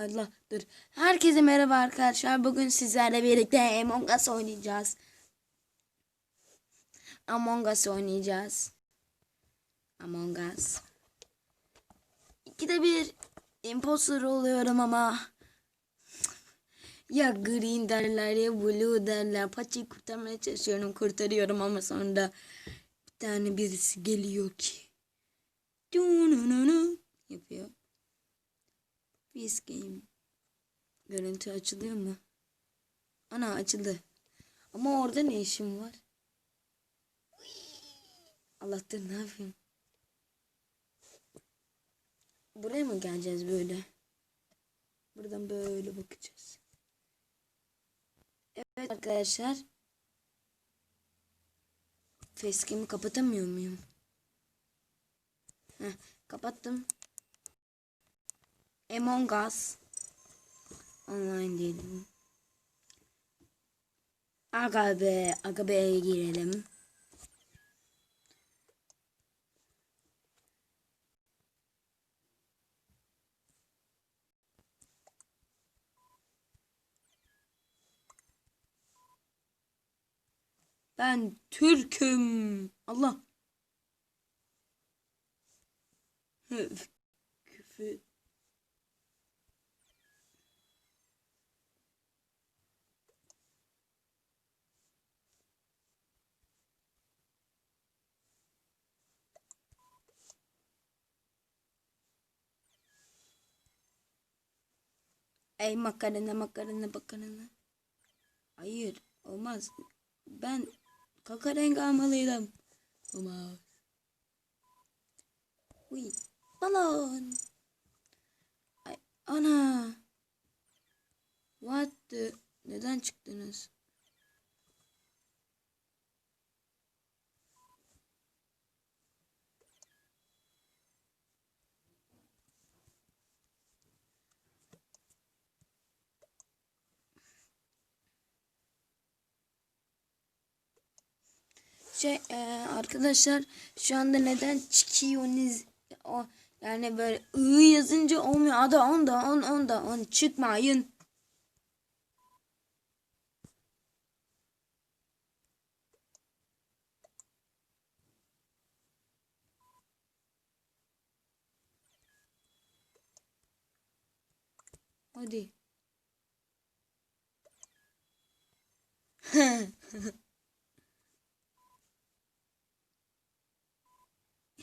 Allah dur. Herkese merhaba arkadaşlar. Bugün sizlerle birlikte Among Us oynayacağız. Among Us oynayacağız. Among Us. İkide bir imposter oluyorum ama ya green derler ya blue derler. Paçayı kurtarmaya çalışıyorum. Kurtarıyorum ama sonra bir tane birisi geliyor ki. Yapıyor. Biz game. Görüntü açılıyor mu? Ana açıldı. Ama orada ne işim var? Allah dur ne yapayım? Buraya mı geleceğiz böyle? Buradan böyle bakacağız. Evet arkadaşlar. Facecam'i kapatamıyor muyum? Heh, kapattım. Among Us. Online diyelim. Aga be, aga be'ye girelim. Ben Türk'üm. Allah. Küfür. Ey makarna makarna makarna. Hayır olmaz. Ben kaka rengi almalıydım. Olmaz. Uy balon. Ay, ana. What the? Neden çıktınız? Şey e, arkadaşlar şu anda neden çıkıyorsunuz? O yani böyle ı yazınca olmuyor. Ada onda on onda on çıkmayın. Hadi.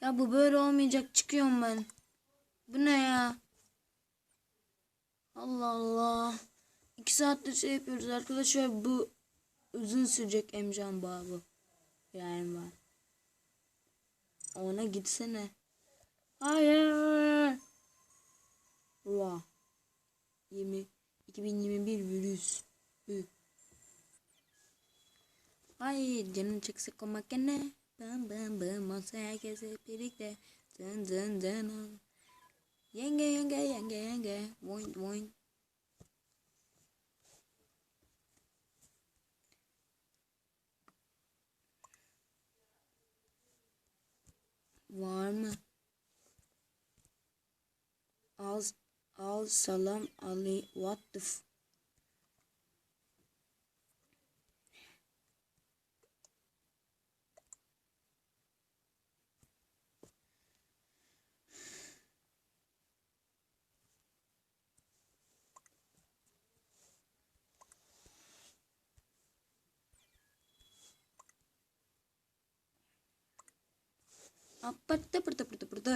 Ya bu böyle olmayacak. Çıkıyorum ben. Bu ne ya? Allah Allah. İki saattir şey yapıyoruz arkadaşlar. Bu uzun sürecek Emcan Babu. Yani var. Ona gitsene. Hayır. Rua. 20 2021 virüs. Hı. Hayır canım çekse komak ne? Bım bım bım olsa herkes hep birlikte. Dın dın dın. Yenge yenge yenge yenge. Boing boing. Var mı? Al, al salam Ali what the f படுத்த படுத்த படுத்த படுத்த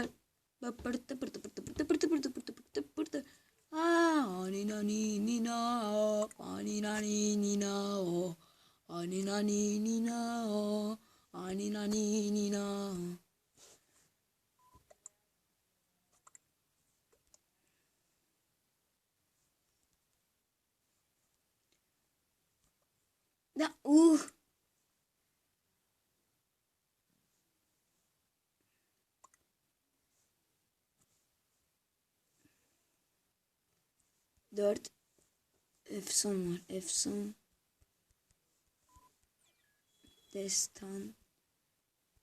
படுத்த படுத்த படுத்த படுத்த படுத்த படுத்த படுத்த படுத்த படுத்த ஆனி நானி நீனா ஆனி நானி நீனா ஓ ஆனி நானி நீனா ஓ ஆனி நானி நீனா ஊ. 4 efsan var. Efsan destan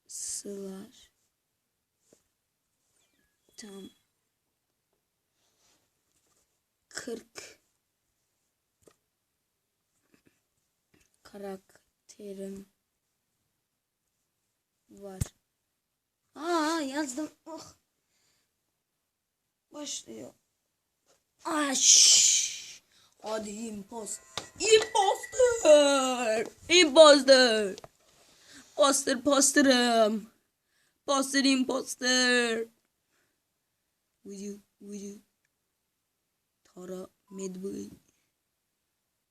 sılar tam 40 karakterim var. Aa yazdım. Oh. Başlıyor. Aş. Hadi impost. Imposter. Imposter. Poster posterım. Poster imposter. Vucu vucu. Tara medbay.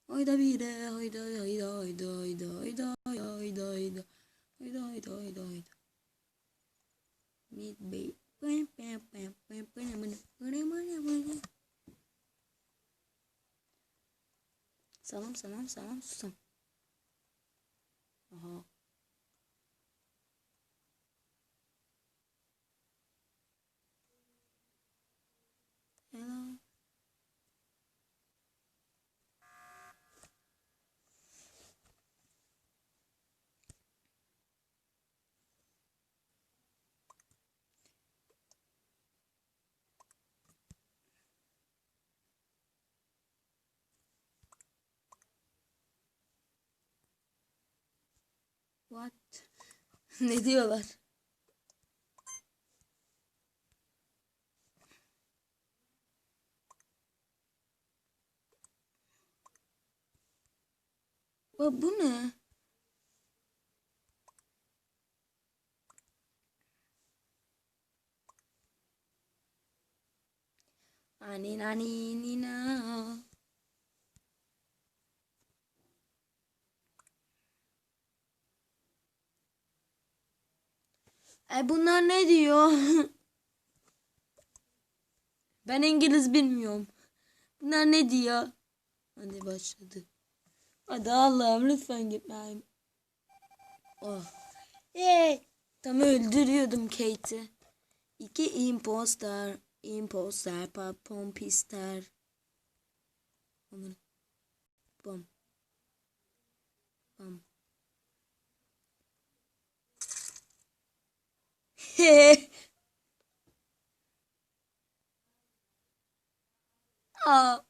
Hayda bir de hayda hayda hayda hayda hayda hayda hayda hayda hayda hayda hayda. Medbay. Pam Salam salam salam susam. Aha. What? ne diyorlar? Bu, bu ne? Ani nani nina. E bunlar ne diyor? ben İngiliz bilmiyorum. Bunlar ne diyor? Hadi başladı. Hadi Allah'ım lütfen gitmeyeyim. Oh. Yay. Tam öldürüyordum Kate'i. İki imposter. Imposter. Pompister. Onları. Bom. Bom. aa,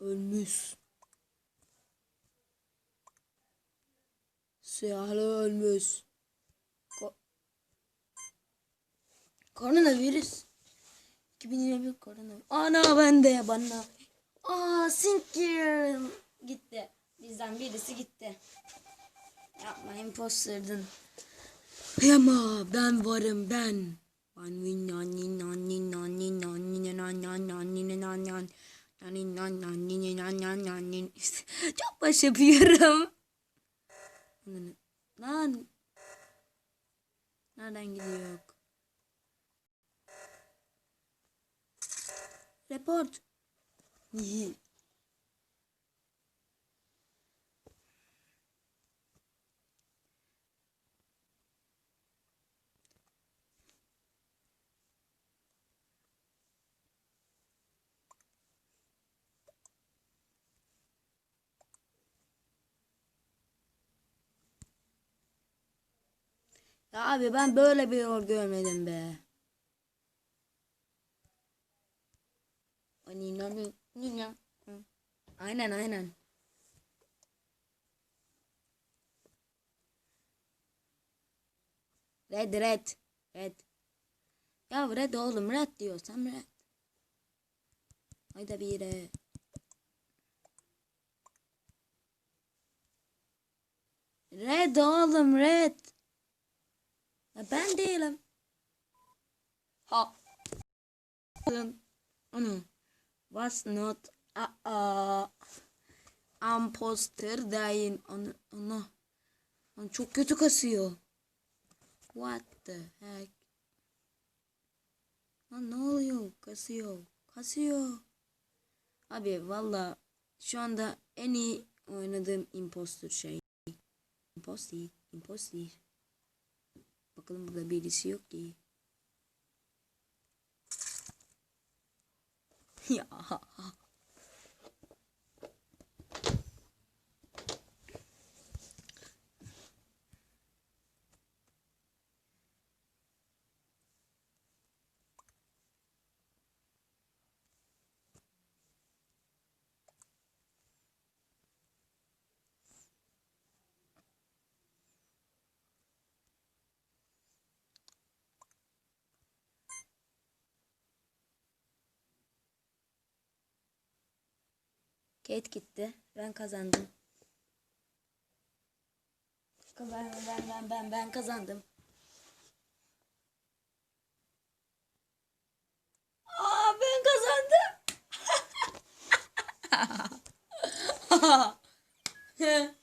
Ölmüş. Siyahlı ölmüş. Ko Koronavirüs. 2021 koronavirüs. Ana bende bana. Aa Sinkir gitti. Bizden birisi gitti. Yapma imposterdın. Ama ben varım ben. Ben yani nan nan nan nan nan Çok baş yapıyorum. Lan. Nereden gidiyor? Report. Ya abi ben böyle bir yol görmedim be. Aynen aynen. Red red. Red. Ya red oğlum red diyorsam red. Hayda bir red. Red oğlum red. Ben değilim. Ha. Ana. Was not a a imposter değil. Ana. Ana. Lan çok kötü kasıyor. What the heck? Lan ne oluyor? Kasıyor. Kasıyor. Abi valla şu anda en iyi oynadığım imposter şey. Imposter. Imposter. Bakalım burada birisi yok ki. ya. Kate gitti. Ben kazandım. Ben ben ben ben ben kazandım. Aa ben kazandım.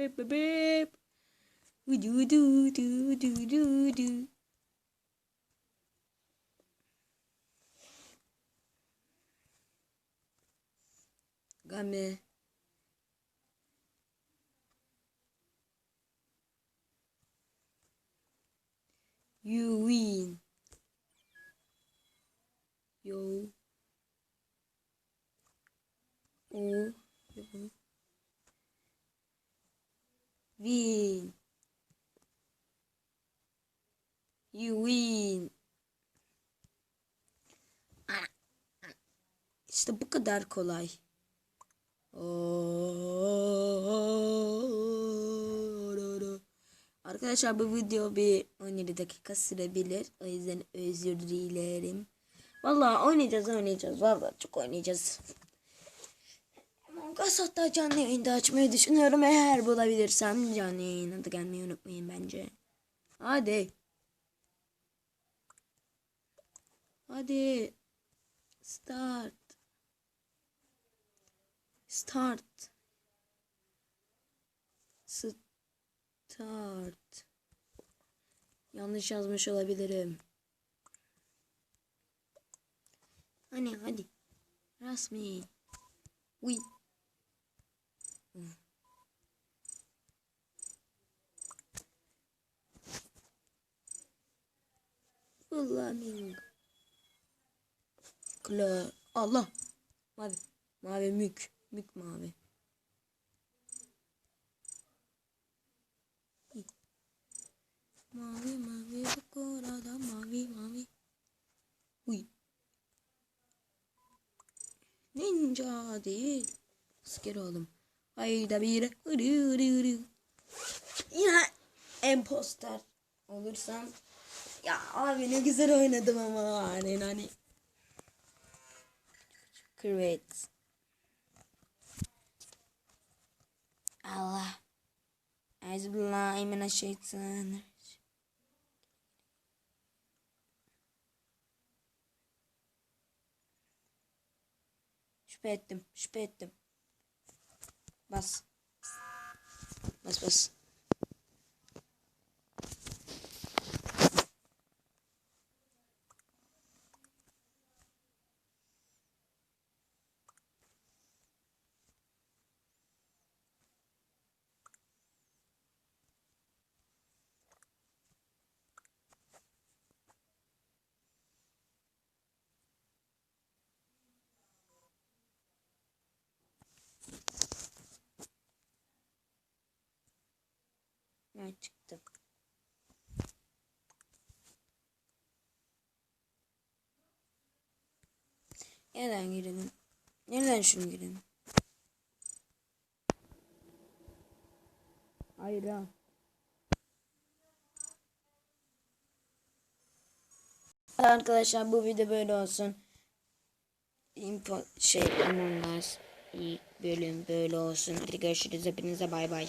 beep, beep, beep, beep. Do do do do do do. Game. You win. Yo. O. Win. You win. İşte bu kadar kolay. Arkadaşlar bu video bir 17 dakika sürebilir. O yüzden özür dilerim. Vallahi oynayacağız oynayacağız. Vallahi çok oynayacağız. Us hatta canlı yayında açmayı düşünüyorum. Eğer bulabilirsem canlı yayına da gelmeyi unutmayın bence. Hadi. Hadi. Start. Start. Start. Yanlış yazmış olabilirim. Hani hadi. Rasmi. Uy. Flamingo. Kla. Allah. Mavi. Mavi mük. Mük mavi. Mavi mavi bak orada mavi mavi. Uy. Ninja değil. Asker oğlum. Hayda bir. Hırı hırı hırı. Yine imposter olursam. Ya abi ne güzel oynadım ama. Hani hani. Great. Allah. Euzubillahimineşşeytanirracim. Şüphe ettim. Şüphe ettim. Bas. Bas bas. Yani çıktık. Nereden girelim? Nereden şunu girelim? Hayır ha. Arkadaşlar bu video böyle olsun. İmpo şey amonlar. İyi bölüm böyle olsun. Hadi görüşürüz hepinize bay bay.